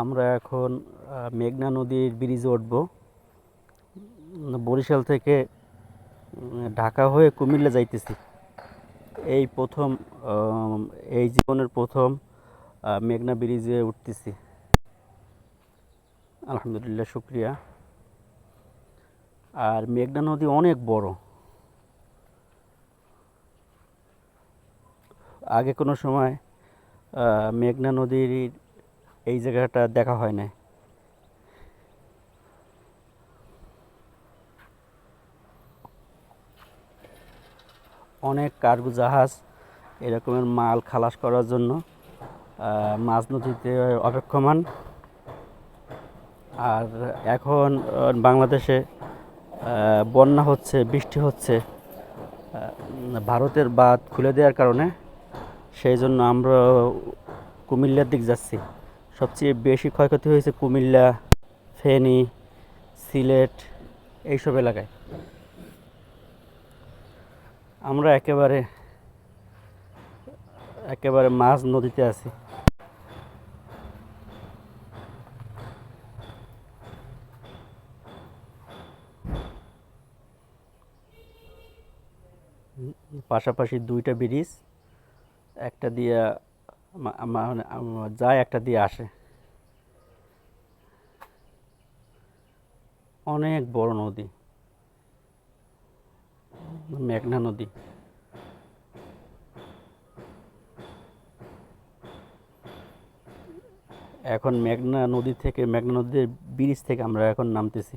আমরা এখন মেঘনা নদীর ব্রিজে উঠব। বরিশাল থেকে ঢাকা হয়ে কুমিল্লা যাইতেছি। এই প্রথম এই জীবনের প্রথম মেঘনা ব্রিজে উঠতেছি। আলহামদুলিল্লাহ, শুক্রিয়া। আর মেঘনা নদী অনেক বড়। আগে কোনো সময় মেঘনা নদীর এই জায়গাটা দেখা হয় না অনেক কার্গো জাহাজ এরকমের মাল খালাস করার জন্য মাঝ নদীতে অপেক্ষমান। আর এখন বাংলাদেশে বন্যা হচ্ছে, বৃষ্টি হচ্ছে ভারতের বাঁধ খুলে দেওয়ার কারণে। সেই জন্য আমরা কুমিল্লার দিক যাচ্ছি। সবচেয়ে বেশি ক্ষয়ক্ষতি হয়েছে কুমিল্লা, ফেনী, সিলেট, এইসব এলাকায়। আমরা একেবারে একেবারে মাছ নদীতে আছি। পাশাপাশি দুইটা ব্রিজ, একটা দিয়ে যায় একটা দিয়ে আসে। অনেক বড় নদী। মেঘনা নদী। এখন মেঘনা নদী থেকে, মেঘনা নদীর ব্রিজ থেকে আমরা এখন নামতেছি।